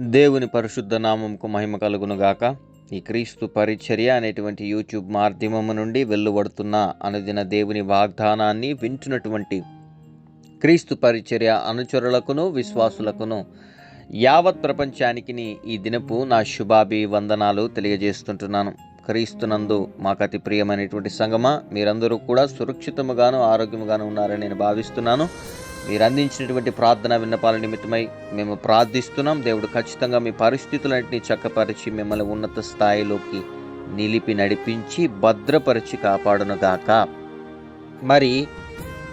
దేవుని పరిశుద్ధ నామంకు మహిమ కలుగునుగాక. ఈ క్రీస్తు పరిచర్య అనేటువంటి యూట్యూబ్ మాధ్యమము నుండి వెలువడుతున్న అనుదిన దేవుని వాగ్దానాన్ని వింటున్నటువంటి క్రీస్తు పరిచర్య అనుచరులకును విశ్వాసులకును యావత్ ప్రపంచానికి ఈ దినపు నా శుభాభి వందనాలు తెలియజేస్తుంటున్నాను. క్రీస్తునందు మాకు అతి ప్రియమైనటువంటి సంగమ మీరందరూ కూడా సురక్షితముగాను ఆరోగ్యముగాను ఉన్నారని నేను భావిస్తున్నాను. మీరు అందించినటువంటి ప్రార్థన విన్నపాల నిమిత్తమై మేము ప్రార్థిస్తున్నాం. దేవుడు ఖచ్చితంగా మీ పరిస్థితులన్నింటినీ చక్కపరిచి మిమ్మల్ని ఉన్నత స్థాయిలోకి నిలిపి నడిపించి భద్రపరిచి కాపాడునుగాక మరి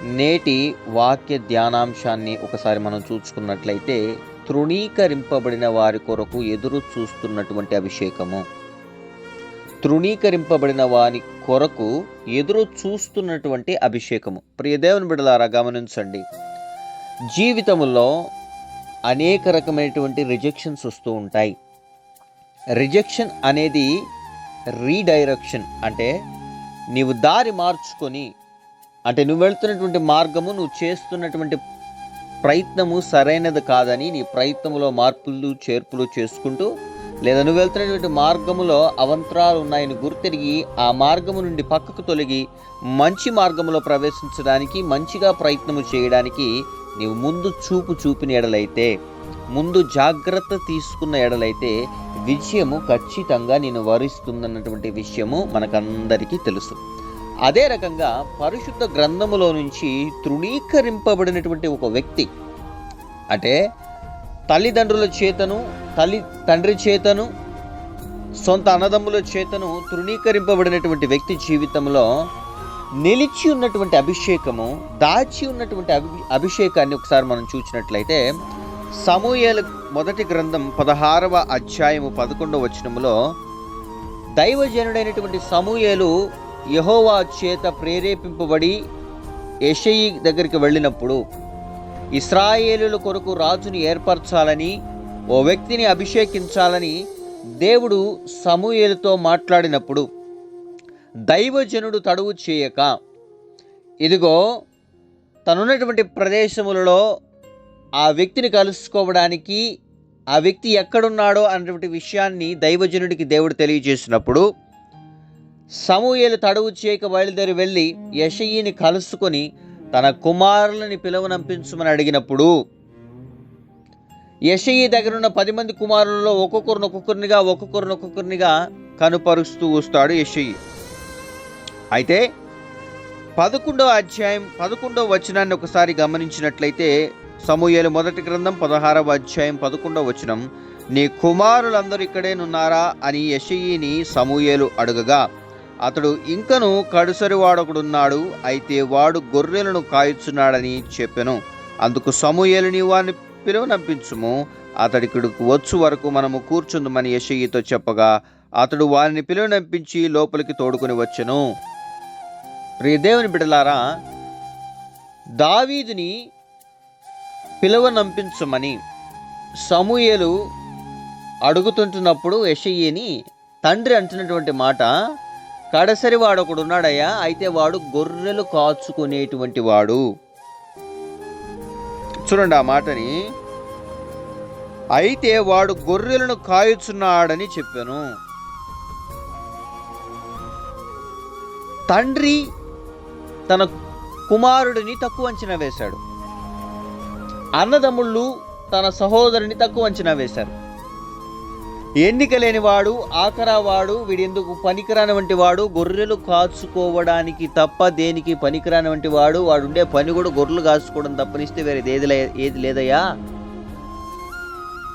నేటి వాక్య ధ్యానాంశాన్ని ఒకసారి మనం చూసుకున్నట్లయితే తృణీకరింపబడిన వారి కొరకు ఎదురు చూస్తున్నటువంటి అభిషేకము. తృణీకరింపబడిన వారి కొరకు ఎదురు చూస్తున్నటువంటి అభిషేకము. ప్రియదేవుని బిడలారా గమనించండి. జీవితంలో అనేక రకమైనటువంటి రిజెక్షన్స్ వస్తూ ఉంటాయి. రిజెక్షన్ అనేది రీడైరెక్షన్ అంటే నీవు దారి మార్చుకొని అంటే నువ్వు వెళ్తున్నటువంటి మార్గము నువ్వు చేస్తున్నటువంటి ప్రయత్నము సరైనది కాదని నీ ప్రయత్నంలో మార్పులు చేర్పులు చేసుకుంటూ లేదా నువ్వు వెళ్తున్నటువంటి మార్గములో అవంతరాలు ఉన్నాయని గుర్తిరిగి ఆ మార్గము నుండి పక్కకు తొలగి మంచి మార్గములో ప్రవేశించడానికి మంచిగా ప్రయత్నము చేయడానికి నీవు ముందు చూపు చూపిన ఎడలైతే ముందు జాగ్రత్త తీసుకున్న ఎడలైతే విజయము ఖచ్చితంగా నేను వరిస్తుందన్నటువంటి విషయము మనకందరికీ తెలుసు. అదే రకంగా పరిశుద్ధ గ్రంథములో నుంచి తృణీకరింపబడినటువంటి ఒక వ్యక్తి అంటే తల్లిదండ్రుల చేతను తల్లి తండ్రి చేతను సొంత అన్నదమ్ముల చేతను తృణీకరింపబడినటువంటి వ్యక్తి జీవితంలో నిలిచి ఉన్నటువంటి అభిషేకము దాచి ఉన్నటువంటి అభి అభిషేకాన్ని ఒకసారి మనం చూసినట్లయితే సమూహల మొదటి గ్రంథం పదహారవ అధ్యాయము పదకొండవ వచనములో దైవజనుడైనటువంటి సమూయేలు యహోవా చేత ప్రేరేపింపబడి యషయి దగ్గరికి వెళ్ళినప్పుడు ఇస్రాయేలుల కొరకు రాజుని ఏర్పరచాలని ఓ వ్యక్తిని అభిషేకించాలని దేవుడు సమూయేలుతో మాట్లాడినప్పుడు దైవజనుడు తడువు చేయక ఇదిగో తనున్నటువంటి ప్రదేశములలో ఆ వ్యక్తిని కలుసుకోవడానికి ఆ వ్యక్తి ఎక్కడున్నాడో అన్నటువంటి విషయాన్ని దైవజనుడికి దేవుడు తెలియజేసినప్పుడు సమూయేలు తడువు చేయక బయలుదేరి వెళ్ళి యషయ్యని కలుసుకొని తన కుమారులని పిలువనంపించమని అడిగినప్పుడు యషయి దగ్గర ఉన్న పది మంది కుమారులలో ఒక్కొక్కరిని ఒక్కొక్కరినిగా ఒక్కొక్కరిని ఒక్కొక్కరినిగా కనుపరుస్తూ వస్తాడు యషయి. అయితే పదకొండవ అధ్యాయం పదకొండవ వచనాన్ని ఒకసారి గమనించినట్లయితే సమూహలు మొదటి గ్రంథం పదహారవ అధ్యాయం పదకొండవ వచనం నీ కుమారులందరూ ఇక్కడేనున్నారా? అని యషయిని సమూయేలు అడుగగా అతడు ఇంకను కడుసరి వాడొకడున్నాడు అయితే వాడు గొర్రెలను కాయుచున్నాడని చెప్పెను. అందుకు సమూయేలు నీ వారిని పిలువనంపించుము అతడికిడికి వచ్చు వరకు మనము కూర్చుందమని యషయితో చెప్పగా అతడు వారిని పిలువనంపించి లోపలికి తోడుకొని వచ్చెను. ప్రియదేవుని బిడలారా దావీదుని పిలువనంపించమని సమూయేలు అడుగుతుంటున్నప్పుడు యషయ్యని తండ్రి అంటున్నటువంటి మాట కడసరి వాడు ఒకడు ఉన్నాడయ్యా అయితే వాడు గొర్రెలు కాచుకునేటువంటి వాడు. చూడండి ఆ మాటని. అయితే వాడు గొర్రెలను కాయుచున్నాడని చెప్పాను. తండ్రి తన కుమారుడిని తక్కువ అంచనా వేశాడు. అన్నదమ్ముళ్ళు తన సహోదరుని తక్కువ అంచనా వేశారు. ఎన్నిక లేనివాడు ఆఖరావాడు వీడెందుకు పనికిరాని వంటి వాడు గొర్రెలు కాచుకోవడానికి తప్ప దేనికి పనికిరాని వంటి వాడు వాడుండే పని కూడా గొర్రెలు కాచుకోవడం తప్పనిస్తే వేరే ఏది ఏది లేదయ్యా?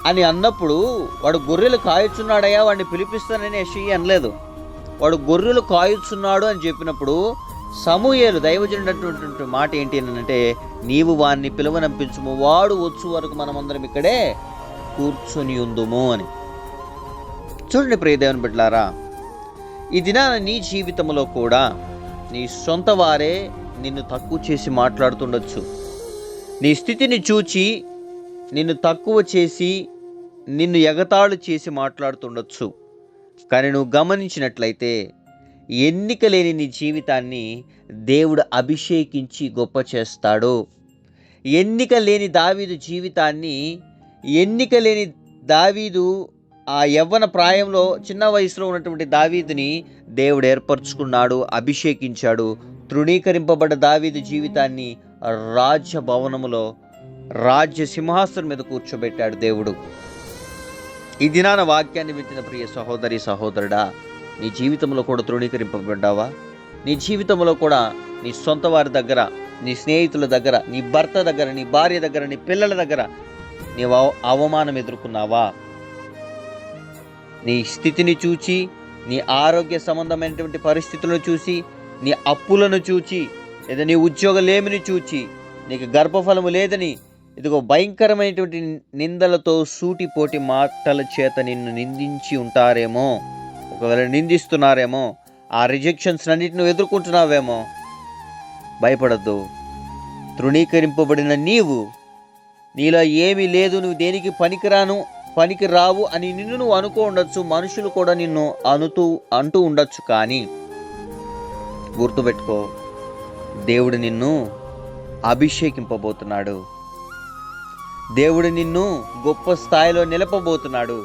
అని అన్నప్పుడు వాడు గొర్రెలు కాయచున్నాడయ్యా వాడిని పిలిపిస్తానని యషి అనలేదు. వాడు గొర్రెలు కాయుచున్నాడు అని చెప్పినప్పుడు సమూహేలు దైవజనుడటువంటి మాట ఏంటి అని అంటే నీవు వాడిని పిలువనంపించుము వాడు వచ్చు వరకు మనమందరం ఇక్కడే కూర్చొని ఉందుము అని. చూడండి ప్రియదేవుని బిడ్డలారా. ఈ దినాన నీ జీవితంలో కూడా నీ సొంత వారే నిన్ను తక్కువ చేసి మాట్లాడుతుండొచ్చు. నీ స్థితిని చూచి నిన్ను తక్కువ చేసి నిన్ను ఎగతాళు చేసి మాట్లాడుతుండొచ్చు. కానీ నువ్వు గమనించినట్లయితే ఎన్నిక లేని నీ జీవితాన్ని దేవుడు అభిషేకించి గొప్ప చేస్తాడు. ఎన్నిక లేని దావీదు జీవితాన్ని ఎన్నిక లేని దావీదు ఆ యవ్వన ప్రాయంలో చిన్న వయసులో ఉన్నటువంటి దావీదుని దేవుడు ఏర్పరచుకున్నాడు అభిషేకించాడు. తృణీకరింపబడ్డ దావీదు జీవితాన్ని రాజ్య భవనములో రాజ్య సింహాసనం మీద కూర్చోబెట్టాడు దేవుడు. ఈ దినాన వాక్యాన్ని విత్తిన ప్రియ సహోదరి సహోదరుడా నీ జీవితంలో కూడా తృణీకరింపబడ్డావా? నీ జీవితంలో కూడా నీ సొంత వారి దగ్గర నీ స్నేహితుల దగ్గర నీ భర్త దగ్గర నీ భార్య దగ్గర నీ పిల్లల దగ్గర నీవు అవ- అవమానం ఎదుర్కొన్నావా? నీ స్థితిని చూచి నీ ఆరోగ్య సంబంధమైనటువంటి పరిస్థితులను చూసి నీ అప్పులను చూచి లేదా నీ ఉద్యోగలేమిని చూచి నీకు గర్భఫలము లేదని ఇదిగో భయంకరమైనటువంటి నిందలతో సూటిపోటి మాటల చేత నిన్ను నిందించి ఉంటారేమో ఒకవేళ నిందిస్తున్నారేమో ఆ రిజెక్షన్స్ అన్నిటిని నువ్వు ఎదుర్కొంటున్నావేమో భయపడద్దు. తృణీకరింపబడిన నీవు నీలో ఏమీ లేదు నువ్వు దేనికి పనికిరాను పనికి రావు అని నిన్ను నువ్వు అనుకో ఉండొచ్చు మనుషులు కూడా నిన్ను అనుతూ అంటూ ఉండొచ్చు కానీ గుర్తుపెట్టుకో దేవుడు నిన్ను అభిషేకింపబోతున్నాడు. దేవుడు నిన్ను గొప్ప స్థాయిలో నిలపబోతున్నాడు.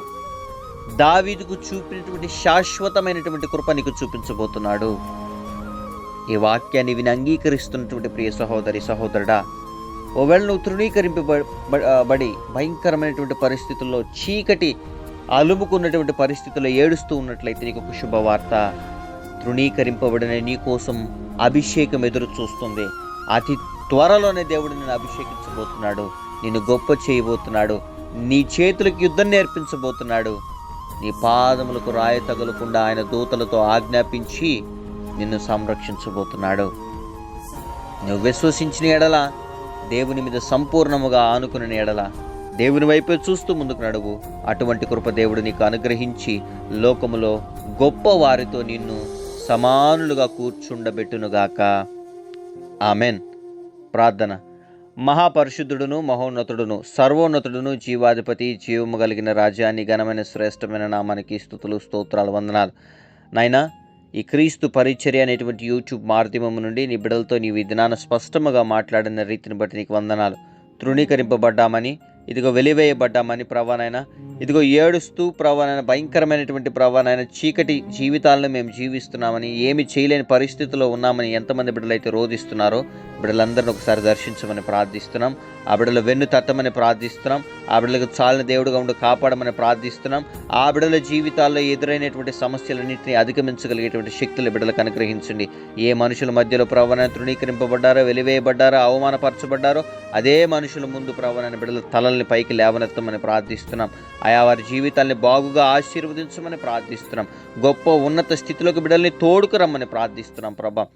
దావీదుకు చూపినటువంటి శాశ్వతమైనటువంటి కృప నీకు చూపించబోతున్నాడు. ఈ వాక్యాన్ని విని అంగీకరిస్తున్నటువంటి ప్రియ సహోదరి సహోదరుడా ఒకవేళ నువ్వు తృణీకరింపబడి భయంకరమైనటువంటి పరిస్థితుల్లో చీకటి అలుముకున్నటువంటి పరిస్థితుల్లో ఏడుస్తూ ఉన్నట్లయితే నీకు ఒక శుభవార్త. తృణీకరింపబడిన నీ కోసం అభిషేకం ఎదురు చూస్తుంది. అతి త్వరలోనే దేవుడు నేను అభిషేకించబోతున్నాడు. నిన్ను గొప్ప చేయబోతున్నాడు. నీ చేతులకు యుద్ధం నేర్పించబోతున్నాడు. నీ పాదములకు రాయి తగలకుండా ఆయన దూతలతో ఆజ్ఞాపించి నిన్ను సంరక్షించబోతున్నాడు. నువ్వు విశ్వసించిన ఎడల దేవుని మీద సంపూర్ణముగా ఆనుకుని ఎడల. దేవుని వైపే చూస్తూ ముందుకు నడువు. అటువంటి కృప దేవుడు నీకు అనుగ్రహించి లోకములో గొప్ప వారితో నిన్ను సమానులుగా కూర్చుండబెట్టునుగాక. ఆమెన్. ప్రార్థన. మహాపరిశుద్ధుడును మహోన్నతుడును సర్వోన్నతుడును జీవాధిపతి జీవము కలిగిన రాజ్యాన్ని ఘనమైన శ్రేష్టమైన నామానికి స్థుతులు స్తోత్రాలు వందనాలు. నాయనా ఈ క్రీస్తు పరిచర్య అనేటువంటి యూట్యూబ్ మాధ్యమం నుండి నీ బిడలతో నీ ఈ స్పష్టముగా మాట్లాడిన రీతిని బట్టి నీకు వందనాలు. తృణీకరింపబడ్డామని ఇదిగో వెలివేయబడ్డామని ప్రవానైనా ఇదిగో ఏడుస్తూ ప్రవానైన భయంకరమైనటువంటి ప్రవానైన చీకటి జీవితాలను మేము జీవిస్తున్నామని ఏమి చేయలేని పరిస్థితిలో ఉన్నామని ఎంతమంది బిడ్డలైతే రోధిస్తున్నారో బిడ్డలందరిని ఒకసారి దర్శించమని ప్రార్థిస్తున్నాం. ఆ బిడ్డల వెన్ను తట్టమని ప్రార్థిస్తున్నాం. ఆ బిడ్డలకు చాలిన దేవుడుగా ఉండి కాపాడమని ప్రార్థిస్తున్నాం. ఆ బిడ్డల జీవితాల్లో ఎదురైనటువంటి సమస్యలన్నింటినీ అధిగమించగలిగేటువంటి శక్తులు బిడ్డలకు అనుగ్రహించండి. ఏ మనుషుల మధ్యలో ప్రవణ తృణీకరింపబడ్డారో వెలివేయబడ్డారో అవమానపరచబడ్డారో అదే మనుషుల ముందు ప్రవణ బిడ్డల తలల్ని పైకి లేవనెత్తమని ప్రార్థిస్తున్నాం. ఆయా వారి జీవితాల్ని బాగుగా ఆశీర్వదించమని ప్రార్థిస్తున్నాం. గొప్ప ఉన్నత స్థితిలోకి బిడ్డల్ని తోడుకురమ్మని ప్రార్థిస్తున్నాం ప్రభా.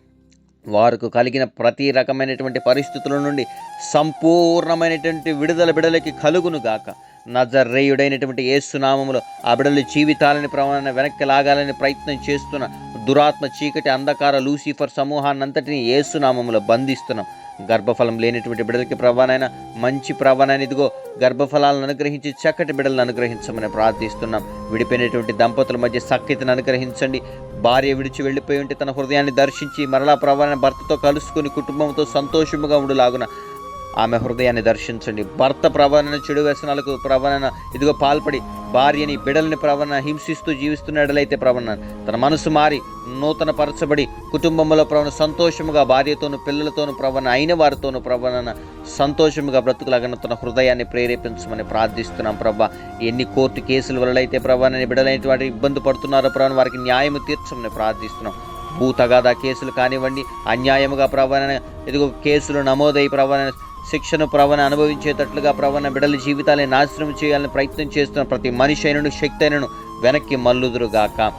వారికి కలిగిన ప్రతి రకమైనటువంటి పరిస్థితుల నుండి సంపూర్ణమైనటువంటి విడుదల బిడలకి కలుగును గాక. నజర్రేయుడైనటువంటి ఏసునామములో ఆ బిడల జీవితాలని ప్రమాణ వెనక్కి లాగాలని ప్రయత్నం చేస్తున్న దురాత్మ చీకటి అంధకార లూసిఫర్ సమూహాన్నంతటిని ఏసునామంలో బంధిస్తున్నాం. గర్భఫలం లేనటువంటి బిడ్డలకి ప్రభానైనా మంచి ప్రభానైనా ఇదిగో గర్భఫలాలను అనుగ్రహించి చక్కటి బిడ్డలను అనుగ్రహించమని ప్రార్థిస్తున్నాం. విడిపోయినటువంటి దంపతుల మధ్య సఖ్యతను అనుగ్రహించండి. భార్య విడిచి వెళ్ళిపోయి ఉంటే తన హృదయాన్ని దర్శించి మరలా ప్రభాన భర్తతో కలుసుకుని కుటుంబంతో సంతోషముగా ఉండులాగున ఆమె హృదయాన్ని దర్శించండి. భర్త ప్రవణన చెడు వ్యసనాలకు ప్రవణన ఇదిగో పాల్పడి భార్యని బిడల్ని ప్రవణ హింసిస్తూ జీవిస్తున్నాడలైతే ప్రవణ. తన మనసు మారి నూతన పరచబడి కుటుంబంలో ప్రవణ సంతోషముగా భార్యతోను పిల్లలతోను ప్రవణ అయిన వారితోను ప్రవణన సంతోషముగా బ్రతుకులాగన తన హృదయాన్ని ప్రేరేపించమని ప్రార్థిస్తున్నాం ప్రభా ఎన్ని కోర్టు కేసుల వలనైతే ప్రవణని బిడలైన వాటి ఇబ్బంది పడుతున్నారో ప్రవణ వారికి న్యాయము తీర్చమని ప్రార్థిస్తున్నాం. భూ తగాదా కేసులు కానివ్వండి అన్యాయముగా ప్రవణ ఇదిగో కేసులు నమోదై ప్రవణ శిక్షను ప్రవణ అనుభవించేటట్లుగా ప్రవణ బిడల జీవితాలని నాశనం చేయాలని ప్రయత్నం చేస్తున్న ప్రతి మనిషి అయినను శక్తి అయినను వెనక్కి మల్లుదురుగాక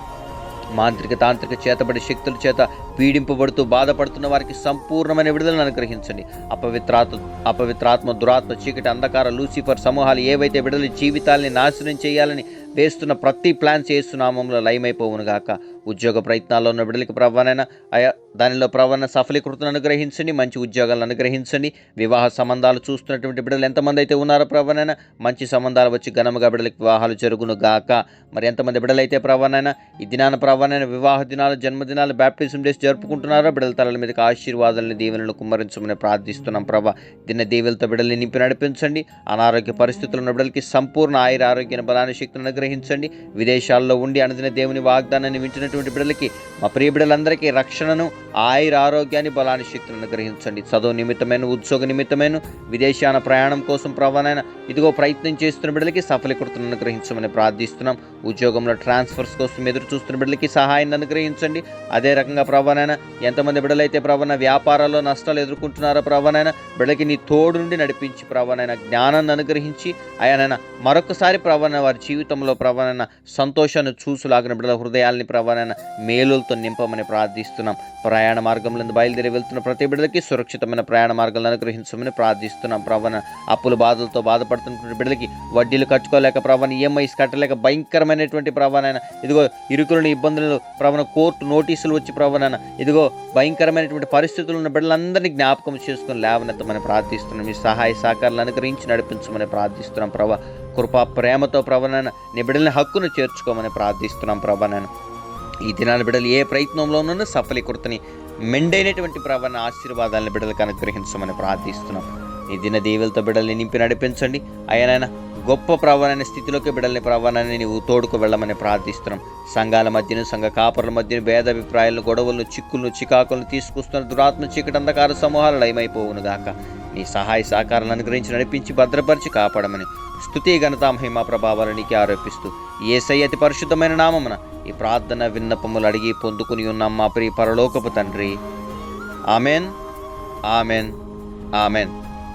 మాంత్రిక తాంత్రిక చేతబడి శక్తుల చేత పీడింపబడుతూ బాధపడుతున్న వారికి సంపూర్ణమైన విడుదలను అనుగ్రహించండి. అపవిత్రాత్మ అపవిత్రాత్మ దురాత్మ చీకటి అంధకార లూసిఫర్ సమూహాలు ఏవైతే విడుదల జీవితాల్ని నాశనం చేయాలని వేస్తున్న ప్రతి ప్లాన్ చేస్తున్నామంలో లయమైపోవును గాక. ఉద్యోగ ప్రయత్నాల్లో ఉన్న బిడ్డలకి ప్రవ్వనైనా ఆయా దానిలో ప్రవణ సఫలీకృతను అనుగ్రహించండి మంచి ఉద్యోగాలను అనుగ్రహించండి. వివాహ సంబంధాలు చూస్తున్నటువంటి బిడ్డలు ఎంతమంది అయితే ఉన్నారో ప్రవణైనా మంచి సంబంధాలు వచ్చి ఘనముగా బిడ్డలకి వివాహాలు జరుగును గాక. మరి ఎంతమంది బిడ్డలైతే ప్రవణైనా ఈ దినాన ప్రవణన వివాహ దినాలు జన్మదినాలు బ్యాప్టిజం డేస్ జరుపుకుంటున్నారో బిడ్డల తలల మీదకి ఆశీర్వాదాలను దీవెనలు కుమ్మరించమని ప్రార్థిస్తున్నాం ప్రభా. దిన దీవెలతో బిడ్డల్ని నింపి నడిపించండి. అనారోగ్య పరిస్థితులు ఉన్న బిడ్డలకి సంపూర్ణ ఆయుర ఆరోగ్య బలాన్ని శక్తిని అనుగ్రహించండి. విదేశాల్లో ఉండి అనుదిన దేవుని వాగ్దానాన్ని వింటున్నటువంటి బిడ్డలకి మా ప్రియ బిడ్డలందరికీ రక్షణను ఆయుర ఆరోగ్యాన్ని బలాన్ని శక్తిని అనుగ్రహించండి. చదువు నిమిత్తమైన ఉద్యోగ నిమిత్తమైన విదేశాన ప్రయాణం కోసం ప్రవణైన ఇదిగో ప్రయత్నం చేస్తున్న బిడ్డలకి సఫలీకృతను అనుగ్రహించమని ప్రార్థిస్తున్నాం. ఉద్యోగంలో ట్రాన్స్ఫర్స్ కోసం ఎదురు చూస్తున్న బిడ్డలకి సహాయాన్ని అనుగ్రహించండి. అదే రకంగా ప్రవణైన ఎంతమంది బిడ్డలైతే ప్రవణ వ్యాపారాల్లో నష్టాలు ఎదుర్కొంటున్నారో ప్రవణైన బిడ్డలకి నీ తోడు నుండి నడిపించి ప్రవణైన జ్ఞానాన్ని అనుగ్రహించి ఆయనైనా మరొకసారి ప్రవణ వారి జీవితంలో ప్రవణైన సంతోషాన్ని చూసులాగిన బిడ్డల హృదయాల్ని ప్రవణన మేలులతో నింపమని ప్రార్థిస్తున్నాం. ప్రయాణ మార్గంలో బయలుదేరి వెళ్తున్న ప్రతి బిడ్డలకి సురక్షితమైన ప్రయాణ మార్గాలను అనుగ్రహించమని ప్రార్థిస్తున్నాం. ప్రవణ అప్పుల బాధలతో బాధపడుతున్నటువంటి బిడ్డలకి వడ్డీలు కట్టుకోలేక ప్రవణ ఈఎంఐస్ కట్టలేక భయంకరమైనటువంటి ప్రవణైన ఇదిగో ఇరుకులను ఇబ్బందులు ప్రవణ కోర్టు నోటీసులు వచ్చి ప్రవణన ఇదిగో భయంకరమైనటువంటి పరిస్థితులు ఉన్న బిడ్డలందరినీ జ్ఞాపకం చేసుకుని లేవనెత్తమని ప్రార్థిస్తున్నాం. మీ సహాయ సహకారాలు అనుగ్రహించి నడిపించమని ప్రార్థిస్తున్నాం. ప్రభా కృపా ప్రేమతో ప్రవణన నీ బిడ్డలని హక్కును చేర్చుకోమని ప్రార్థిస్తున్నాం ప్రభానను ఈ దినాల బిడ్డలు ఏ ప్రయత్నంలోనూ సఫలీకృతని మెండైనటువంటి ప్రభాన ఆశీర్వాదాలను బిడ్డలకు అనుగ్రహించమని ప్రార్థిస్తున్నాం. ఈ దిన దీవెలతో బిడ్డల్ని నింపి నడిపించండి. అయ్యనైనా గొప్ప ప్రవణమైన స్థితిలోకి బిడ్డల్ని ప్రవణాన్ని నీవు తోడుకు వెళ్ళమని ప్రార్థిస్తున్నాం. సంఘాల మధ్యను సంఘ కాపరుల మధ్యను భేదాభిప్రాయాలను గొడవలను చిక్కులను చికాకులను తీసుకొస్తున్న దురాత్మ చీకటి అంధకార సమూహాలు లయమైపోవును గాక. నీ సహాయ సహకారాలను అనుగ్రహించి నడిపించి భద్రపరిచి కాపాడమని స్థుతి ఘనత మహిమ ప్రభావాలు నీకే ఆరోపిస్తూ ఏసై అతి పరిశుద్ధమైన నామమున ఈ ప్రార్థన విన్నపములు అడిగి పొందుకుని ఉన్నాం మా ప్రియ పరలోకపు తండ్రి. Amen. Amen. Amen.